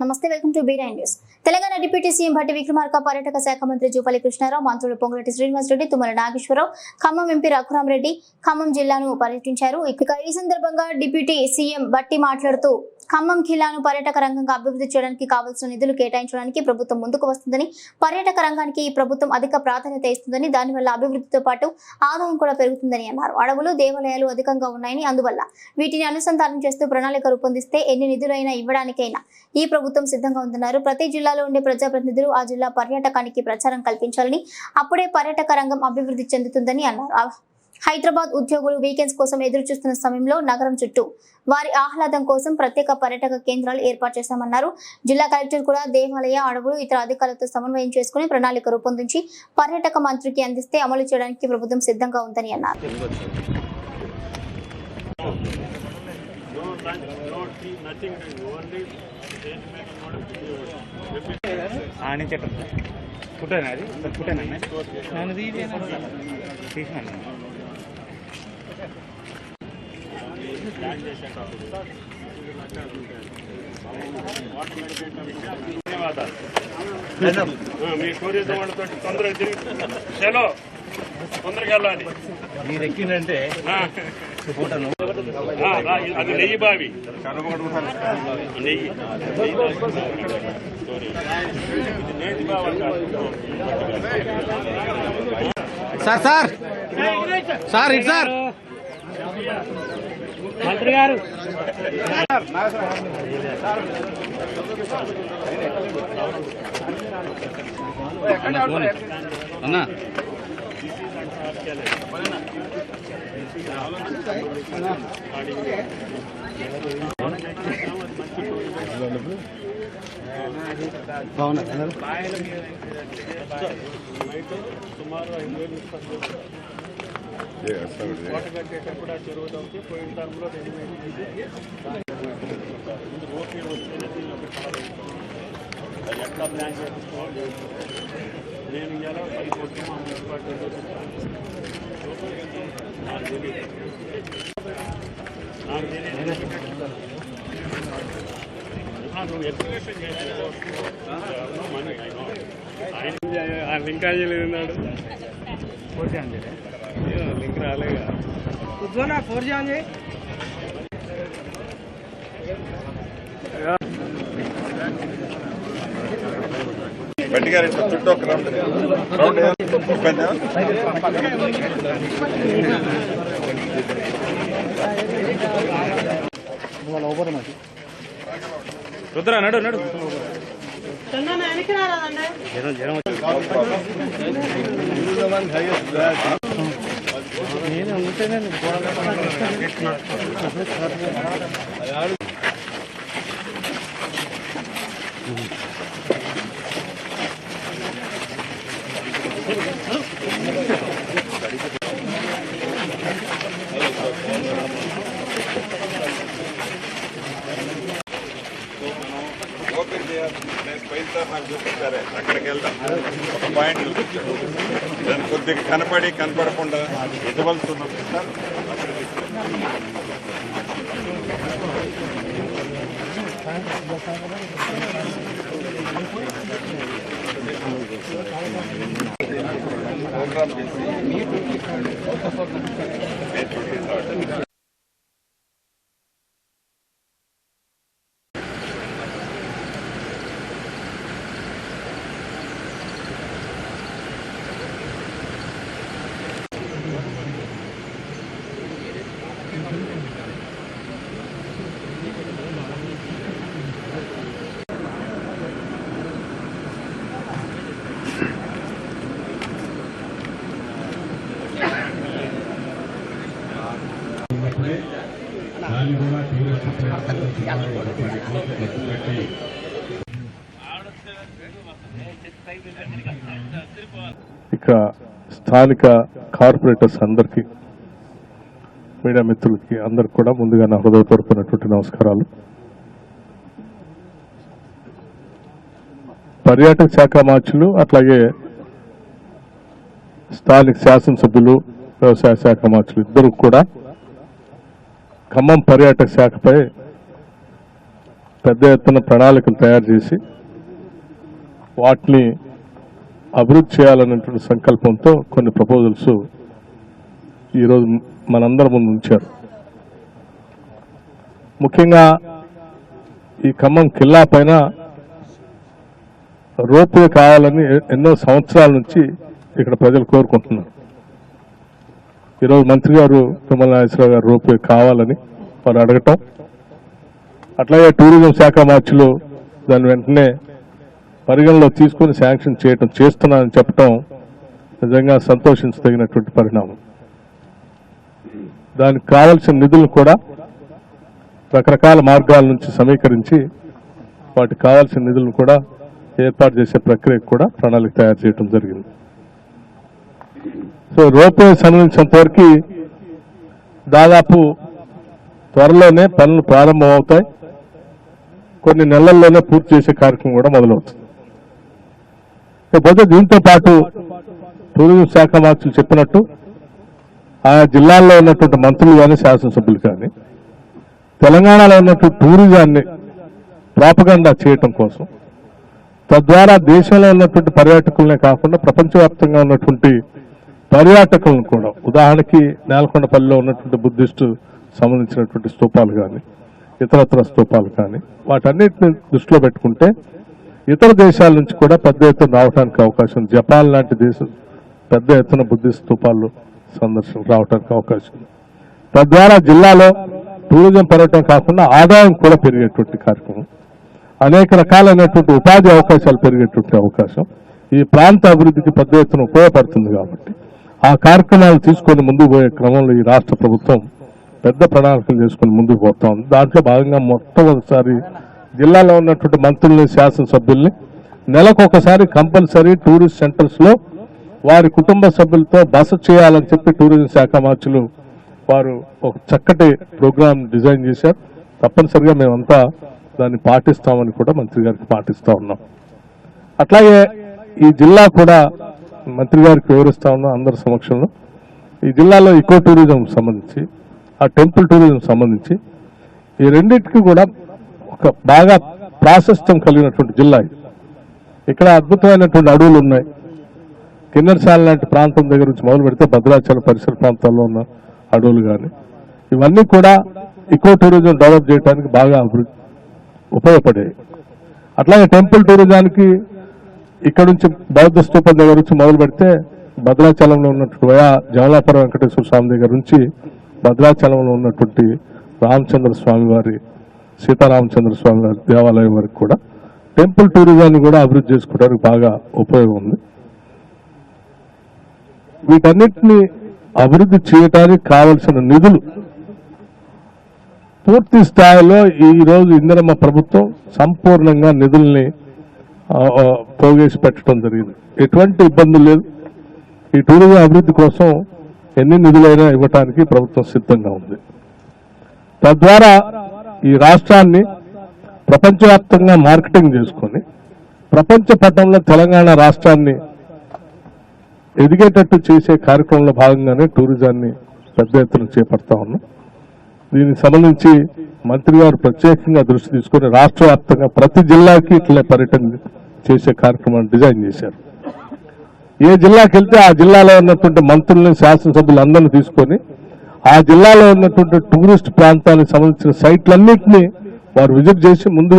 నమస్తే welcome to బీడై news. Telangana deputy CM Bhatti Vikramarka పర్యాటక శాఖ మంత్రి జూపల్లి కృష్ణారావు మంత్రులు పొంగులటి శ్రీనివాస్ రెడ్డి తుమ్మల నాగేశ్వరరావు ఖమ్మం ఎంపీ రఘురామరెడ్డి ఖమ్మం జిల్లాను పర్యటించారు. ఇక ఈ సందర్భంగా డిప్యూటీ సీఎం భట్టి మాట్లాడుతూ ఖమ్మం జిల్లాను పర్యాటక రంగంగా అభివృద్ధి చేయడానికి కావాల్సిన నిధులు కేటాయించడానికి ప్రభుత్వం ముందుకు వస్తుందని పర్యాటక రంగానికి ఈ ప్రభుత్వం అధిక ప్రాధాన్యత ఇస్తుందని దానివల్ల అభివృద్ధితో పాటు ఆదాయం కూడా పెరుగుతుందని అన్నారు. అడవులు దేవాలయాలు అధికంగా ఉన్నాయని అందువల్ల వీటిని అనుసంధానం చేస్తూ ప్రణాళిక రూపొందిస్తే ఎన్ని నిధులైనా ఇవ్వడానికైనా ఈ ప్రభుత్వం ప్రభుత్వం సిద్ధంగా ఉందన్నారు ప్రతి జిల్లాలో ఉండే ప్రజాప్రతినిధులు ఆ జిల్లా పర్యాటకానికి ప్రచారం కల్పించాలని అప్పుడే పర్యాటక రంగం అభివృద్ధి చెందుతుందని అన్నారు హైదరాబాద్ ఉద్యోగులు వీకెండ్స్ కోసం ఎదురు చూస్తున్న సమయంలో నగరం చుట్టూ వారి ఆహ్లాదం కోసం ప్రత్యేక పర్యాటక కేంద్రాలు ఏర్పాటు చేశామన్నారు జిల్లా కలెక్టర్ కూడా దేవాలయ అడవులు ఇతర అధికారులతో సమన్వయం చేసుకుని ప్రణాళిక రూపొందించి పర్యాటక మంత్రికి అందిస్తే అమలు చేయడానికి ప్రభుత్వం సిద్ధంగా ఉందని అన్నారు చెట్టు పుట్టేనా అది? పుట్టేనా నన్ను తీసినాను. ధన్యవాదాలు మీ టూరిజం వాళ్ళతో తొందరగా తిరిగి చలో తొందరగా వెళ్ళాలి. మీరు ఎక్కిందంటే. ఫోటోను. అది నెయ్యి బావి. నెయ్యి. Sir sir. సార్ ఇటు సార్. మంత్రి గారు. అన్నా. సుమారు ఐదు వేలు కోట కట్టేటప్పుడు ఆ చెరువు తవ్వితే పోయిన టర్మ్లో రెండు వేలు ప్లాన్ చేసుకోవాలి నేను ఇలా పది కోట్లు మా మున్సిపాలిటీలో నాకు తెలియదు నాకు తెలియదు నువ్వు ఎక్స్ప్రెషన్ ఆయన ఆయన లింక్ చేయలేదు అన్నాడు అండి లింక్ రాలేగా ఫోర్ జీ ఆన్ చేయి గారు ఇట్లా చుట్టూ ఒక రౌండ్ రౌండ్ ఇబ్బంది రుద్రా నడు నడు. జనం జనం నేను ఉంటేనే గోడ చేయాలి నేను పోయినసారి నాకు చూపించారే అక్కడికి వెళ్దాం. ఒక పాయింట్ చూపించారు దాన్ని కొద్దిగా కనపడి కనపడకుండా ఎదువలసి ఉన్నప్పుడు సార్ అక్కడికి ప్రోగ్రామ్ ఇక స్థానిక కార్పొరేటర్స్ అందరికీ మీడియా మిత్రులకి అందరికి కూడా ముందుగా నా హృదయపూర్వకమైనటువంటి నమస్కారాలు. పర్యాటక శాఖ మార్చులు అట్లాగే స్థానిక శాసనసభ్యులు వ్యవసాయ శాఖ మార్చులు ఇద్దరు కూడా ఖమ్మం పర్యాటక శాఖపై పెద్ద ఎత్తున ప్రణాళికలు తయారు చేసి వాటిని అభివృద్ధి చేయాలనేటువంటి సంకల్పంతో కొన్ని ప్రపోజల్స్ ఈరోజు మనందరి ముందు ఉంచారు. ముఖ్యంగా ఈ ఖమ్మం కిల్లా పైన రోప్వే కావాలని ఎన్నో సంవత్సరాల నుంచి ఇక్కడ ప్రజలు కోరుకుంటున్నారు. ఈరోజు మంత్రి గారు తుమ్మల నాగేశ్వరరావు గారు రోప్వే కావాలని వారు అడగటం. అట్లాగే టూరిజం శాఖ మార్చిలో దాని వెంటనే పరిగణలో తీసుకుని శాంక్షన్ చేయటం చేస్తున్నానని చెప్పటం నిజంగా సంతోషించదగినటువంటి పరిణామం. దానికి కావలసిన నిధులను కూడా రకరకాల మార్గాల నుంచి సమీకరించి వాటికి కావాల్సిన నిధులను కూడా ఏర్పాటు చేసే ప్రక్రియకు కూడా ప్రణాళిక తయారు చేయడం జరిగింది. సో రోపే సంబంధించినంతవరకు దాదాపు త్వరలోనే పనులు ప్రారంభం అవుతాయి కొన్ని నెలల్లోనే పూర్తి చేసే కార్యక్రమం కూడా మొదలవుతుంది. ఇకపోతే దీంతో పాటు టూరిజం శాఖ మంత్రులు చెప్పినట్టు ఆయా జిల్లాల్లో ఉన్నటువంటి మంత్రులు కానీ శాసనసభ్యులు కానీ తెలంగాణలో ఉన్నటువంటి టూరిజాన్ని ప్రాపగండా చేయటం కోసం తద్వారా దేశంలో ఉన్నటువంటి పర్యాటకులనే కాకుండా ప్రపంచవ్యాప్తంగా ఉన్నటువంటి పర్యాటకులను కూడా. ఉదాహరణకి నేలకొండపల్లిలో ఉన్నటువంటి బుద్ధిస్టు సంబంధించినటువంటి స్తూపాలు కానీ ఇతరత్ర స్తూపాలు కానీ వాటన్నిటిని దృష్టిలో పెట్టుకుంటే ఇతర దేశాల నుంచి కూడా పెద్ద ఎత్తున రావడానికి అవకాశం జపాన్ లాంటి దేశం పెద్ద ఎత్తున బుద్ధిస్ట్ స్తూపాలు సందర్శన రావడానికి అవకాశం తద్వారా జిల్లాలో టూరిజం పెరగటం కాకుండా ఆదాయం కూడా పెరిగేటువంటి కార్యక్రమం అనేక రకాలైనటువంటి ఉపాధి అవకాశాలు పెరిగేటువంటి అవకాశం ఈ ప్రాంత అభివృద్ధికి పెద్ద ఎత్తున ఉపయోగపడుతుంది కాబట్టి ఆ కార్యక్రమాలు తీసుకొని ముందుకు పోయే క్రమంలో ఈ రాష్ట్ర ప్రభుత్వం పెద్ద ప్రణాళికలు చేసుకుని ముందుకు పోతా ఉంది. దాంట్లో భాగంగా మొట్టమొదటిసారి జిల్లాలో ఉన్నటువంటి మంత్రుల్ని శాసనసభ్యుల్ని నెలకు ఒకసారి కంపల్సరీ టూరిస్ట్ సెంటర్స్లో వారి కుటుంబ సభ్యులతో బస చేయాలని చెప్పి టూరిజం శాఖ మార్చులు వారు ఒక చక్కటి ప్రోగ్రామ్ డిజైన్ చేశారు. తప్పనిసరిగా మేమంతా దాన్ని పాటిస్తామని కూడా మంత్రి గారికి పాటిస్తా ఉన్నాం. అట్లాగే ఈ జిల్లా కూడా మంత్రి గారికి వివరిస్తా ఉన్నాం అందరి సమక్షంలో. ఈ జిల్లాలో ఇకో టూరిజం సంబంధించి ఆ టెంపుల్ టూరిజం సంబంధించి ఈ రెండింటికి కూడా ఒక బాగా ప్రాశస్త్యం కలిగినటువంటి జిల్లా ఇది. ఇక్కడ అద్భుతమైనటువంటి అడవులు ఉన్నాయి. కిన్నెరసాల లాంటి ప్రాంతం దగ్గర నుంచి మొదలు పెడితే భద్రాచలం పరిసర ప్రాంతాల్లో ఉన్న అడవులు కానీ ఇవన్నీ కూడా ఇకో టూరిజం డెవలప్ చేయడానికి బాగా అభివృద్ధి ఉపయోగపడేవి. అట్లాగే టెంపుల్ టూరిజానికి ఇక్కడ నుంచి బౌద్ధ స్థూపం దగ్గర నుంచి మొదలు పెడితే భద్రాచలంలో ఉన్నటువంటి వయా జమలాపురం వెంకటేశ్వర స్వామి దగ్గర నుంచి భద్రాచలంలో ఉన్నటువంటి రామచంద్ర స్వామి వారి సీతారామచంద్ర స్వామి వారి దేవాలయం వరకు కూడా టెంపుల్ టూరిజాన్ని కూడా అభివృద్ధి చేసుకోవడానికి బాగా ఉపయోగం ఉంది. వీటన్నిటిని అభివృద్ధి చేయడానికి కావలసిన నిధులు పూర్తి స్థాయిలో ఈ రోజు ఇందిరమ్మ ప్రభుత్వం సంపూర్ణంగా నిధుల్ని ఆ, పోగేసి పెట్టడం జరిగింది. ఎటువంటి ఇబ్బంది లేదు. ఈ టూరిజం అభివృద్ధి కోసం ఎన్ని నిధులైనా ఇవ్వటానికి ప్రభుత్వం సిద్ధంగా ఉంది. తద్వారా ఈ రాష్ట్రాన్ని ప్రపంచవ్యాప్తంగా మార్కెటింగ్ చేసుకొని ప్రపంచ పట్టణంలో తెలంగాణ రాష్ట్రాన్ని ఎదిగేటట్టు చేసే కార్యక్రమంలో భాగంగానే టూరిజాన్ని పెద్ద ఎత్తున చేపడతా ఉన్నాం. దీనికి సంబంధించి మంత్రి గారు ప్రత్యేకంగా దృష్టి తీసుకొని రాష్ట్ర వ్యాప్తంగా ప్రతి జిల్లాకి ఇట్లా పర్యటన చేసే కార్యక్రమాన్ని డిజైన్ చేశారు. ఏ జిల్లాకి వెళ్తే ఆ జిల్లాలో ఉన్నటువంటి మంత్రుల్ని శాసనసభ్యులు అందరిని తీసుకొని ఆ జిల్లాలో ఉన్నటువంటి టూరిస్ట్ ప్రాంతానికి సంబంధించిన సైట్లన్నింటినీ వారు విజిట్ చేసి ముందు